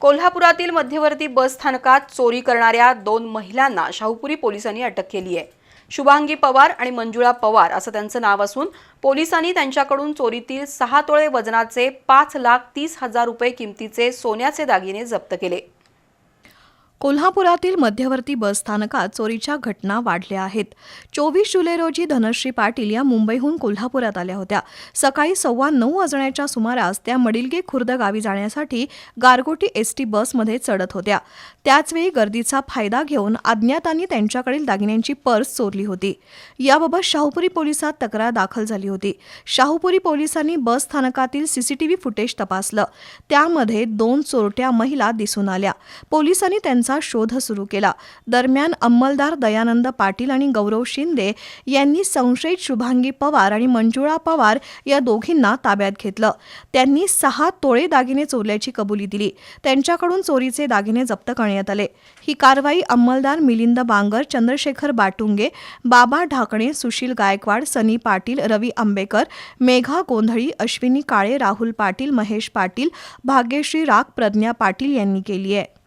कोल्हापुरातील मध्यवर्ती बस स्थानकात चोरी करणाऱ्या दोन महिलांना शाहूपुरी पोलिसांनी अटक केली आहे. शुभांगी पवार आणि मंजुळा पवार असं त्यांचं नाव असून पोलिसांनी त्यांच्याकडून चोरीतील सहा तोळे वजनाचे पाच लाख तीस हजार रुपये किमतीचे सोन्याचे दागिने जप्त केले. कोल्हापुरातील मध्यवर्ती बस स्थानकात चोरीच्या घटना वाढल्या आहेत. चोवीस जुलै रोजी धनश्री पाटील या मुंबईहून कोल्हापुरात आल्या होत्या. सकाळी सव्वा नऊ वाजण्याच्या सुमारास त्या मडिलगे खुर्द गावी जाण्यासाठी गारगोटी एस टी बसमध्ये चढत होत्या. त्याचवेळी गर्दीचा फायदा घेऊन अज्ञातांनी त्यांच्याकडील दागिन्यांची पर्स चोरली होती. याबाबत शाहूपुरी पोलिसात तक्रार दाखल झाली होती. शाहूपुरी पोलिसांनी बस स्थानकातील सीसीटीव्ही फुटेज तपासलं. त्यामध्ये दोन चोरट्या महिला दिसून आल्या. पोलिसांनी त्यांचा शोध सुरू केला. दरम्यान अंमलदार दयानंद पाटील आणि गौरव शिंदे यांनी संशयित शुभांगी पवार आणि मंजुळा पवार या दोघींना ताब्यात घेतलं. त्यांनी सहा तोळे दागिने चोरल्याची कबुली दिली. त्यांच्याकडून चोरीचे दागिने जप्त करण्यात आले. ही कारवाई अंमलदार मिलिंद बांगर चंद्रशेखर बाटुंगे बाबा ढाकणे सुशील गायकवाड सनी पाटील रवी आंबेकर मेघा गोंधळी अश्विनी काळे राहुल पाटील महेश पाटील भाग्यश्री राग प्रज्ञा पाटील यांनी केली आहे.